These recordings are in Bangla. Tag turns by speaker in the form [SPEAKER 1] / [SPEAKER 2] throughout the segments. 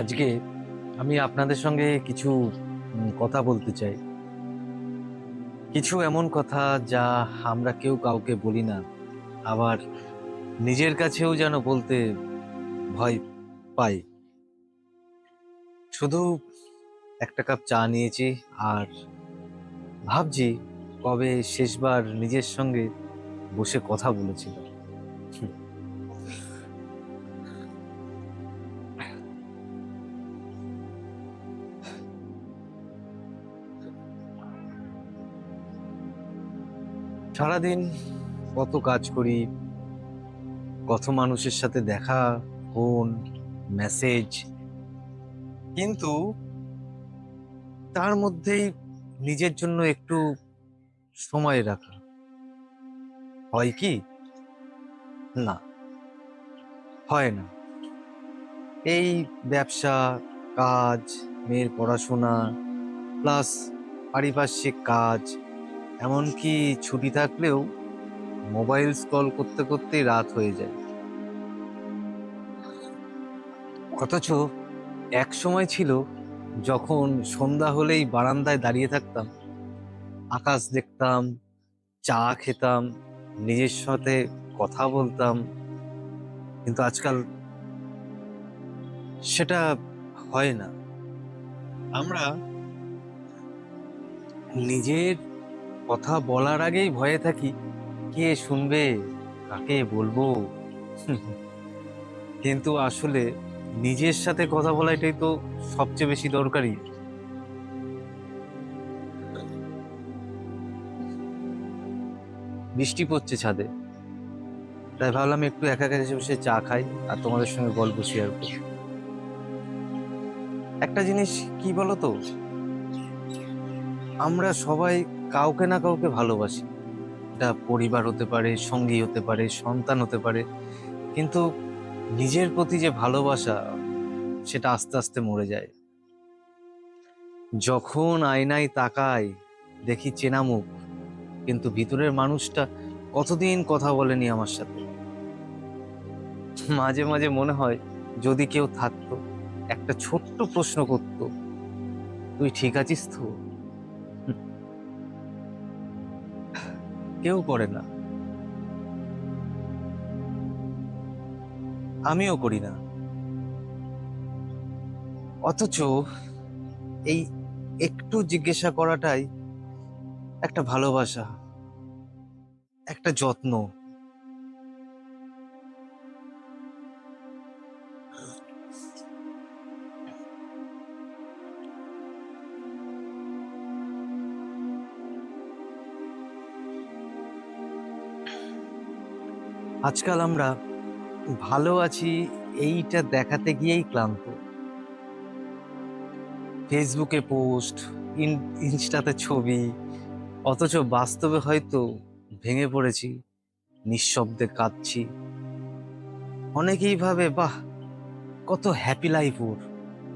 [SPEAKER 1] আজকে আমি আপনাদের সঙ্গে কিছু কথা বলতে চাই। কিছু এমন কথা যা আমরা কেউ কাউকে বলি না, আবার নিজের কাছেও যেন বলতে ভয় পাই। শুধু একটা কাপ চা নিয়েছি, আর ভাবছি কবে শেষবার নিজের সঙ্গে বসে কথা বলেছিলাম সারাদিন কত কাজ করি, কত মানুষের সাথে দেখা, ফোন, মেসেজ, কিন্তু তার মধ্যেই নিজের জন্য একটু সময় রাখা। হয় কি? না। হয় না। এই ব্যবসা, কাজ, মেয়ের পড়াশোনা প্লাস পারিপার্শ্বিক কাজ, এমনকি ছুটি থাকলেও মোবাইল স্ক্রল করতে করতেই রাত হয়ে যায়। অথচ এক সময় ছিল যখন সন্ধ্যা হলেই বারান্দায় দাঁড়িয়ে থাকতাম, আকাশ দেখতাম, চা খেতাম নিজের সাথে কথা বলতাম, কিন্তু আজকাল সেটা হয় না। আমরা নিজের কথা বলার আগেই ভয়ে থাকি, কে শুনবে, কাকে বলব? কিন্তু আসলে নিজের সাথে কথা বলাটাই তো সবচেয়ে বেশি দরকারি। বৃষ্টি পড়ছে ছাদে। তাই ভাবলাম একটু একা একা বসে চা খাই আর তোমাদের সঙ্গে গল্প শেয়ার করি। একটা জিনিস কি বলতো? আমরা সবাই কাউকে না কাউকে ভালোবাসি। এটা পরিবার হতে পারে, সঙ্গী হতে পারে, সন্তান হতে পারে। কিন্তু নিজের প্রতি যে ভালোবাসা, সেটা আস্তে আস্তে মরে যায়। যখন আয়নায় তাকাই, দেখি চেনা মুখ। কিন্তু ভিতরের মানুষটা কতদিন কথা বলেনি আমার সাথে? মাঝে মাঝে মনে হয় যদি কেউ থাকতো, একটা ছোট্ট প্রশ্ন করতো, তুই ঠিক আছিস তো? কেউ করে না। আমিও করি না। অথচ এই একটু জিজ্ঞাসা করাটাই একটা ভালোবাসা। একটা যত্ন। আজকাল আমরা ভালো আছি এইটা দেখাতে গিয়েই ক্লান্ত। ফেসবুকে পোস্ট ইনস্টাতে ছবি, অথচ বাস্তবে হয়তো ভেঙে পড়েছি, নিঃশব্দে কাঁদছি। অনেকেই ভাবে, বাহ, কত হ্যাপি লাইফ ওর।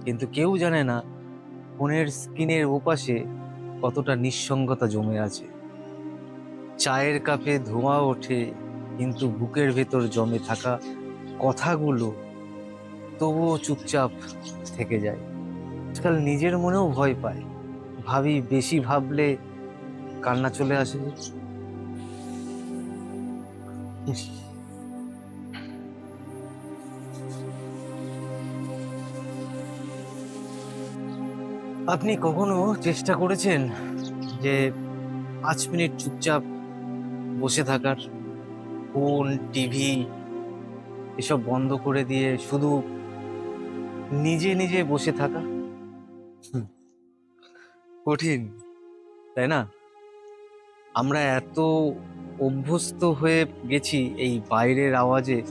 [SPEAKER 1] কিন্তু কেউ জানে না, ফোনের স্ক্রিনের ওপাশে কতটা নিঃসঙ্গতা জমে আছে। চায়ের কাপে ধোঁয়া ওঠে, কিন্তু বুকের ভেতর জমে থাকা কথাগুলো তবুও চুপচাপ থেকে যায়। আজকাল নিজের মনেও ভয় পায়। ভাবি বেশি ভাবলে কান্না চলে আসে। আপনি কখনো চেষ্টা করেছেন যে পাঁচ মিনিট চুপচাপ বসে থাকার? ফোন, টিভি, এসব বন্ধ করে দিয়ে শুধু নিজে নিজে বসে থাকা? কঠিন, তাই না? আমরা এত অভ্যস্ত হয়ে গেছি এই বাইরের আওয়াজে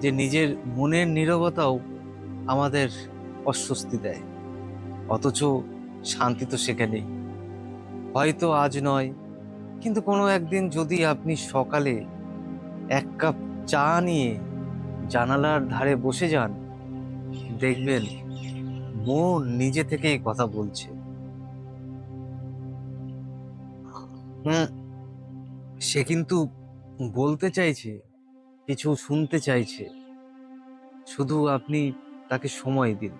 [SPEAKER 1] যে নিজের মনের নীরবতাও আমাদের অস্বস্তি দেয়। অথচ শান্তি তো সেখানেই। হয়তো আজ নয়, কিন্তু কোনো একদিন যদি আপনি সকালে এক কাপ চা নিয়ে জানালার ধারে বসে যান, দেখবেন মন নিজে থেকেই কথা বলছে। হুম। সে কিন্তু বলতে চাইছে, কিছু শুনতে চাইছে। শুধু আপনি তাকে সময় দিন।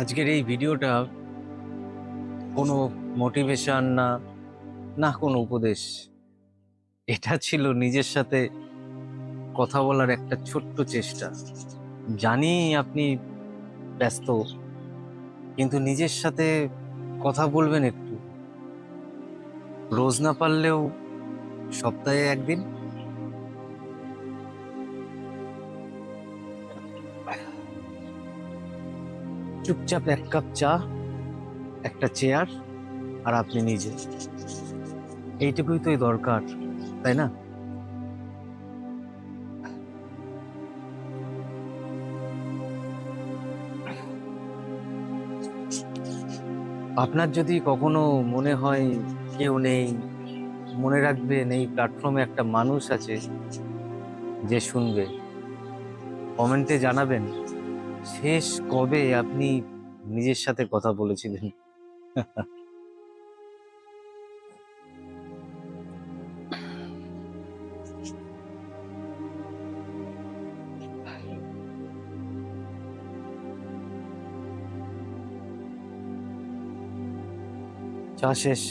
[SPEAKER 1] আজকের এই ভিডিওটা কোনো মোটিভেশন না না কোনো উপদেশ। এটা ছিল নিজের সাথে কথা বলার একটা ছোট্ট চেষ্টা। জানি আপনি ব্যস্ত, কিন্তু নিজের সাথে কথা বলবেন একটু। রোজ না পারলেও সপ্তাহে একদিন। চুপচাপ এক কাপ চা, একটা চেয়ার আর আপনি নিজে। এইটুকুই তো দরকার, তাই না? আপনার যদি কখনো মনে হয় কেউ নেই, মনে রাখবেন এই প্ল্যাটফর্মে একটা মানুষ আছে যে শুনবে। কমেন্টে জানাবেন, শেষ কবে আপনি নিজের সাথে কথা বলেছিলেন? চা শেষ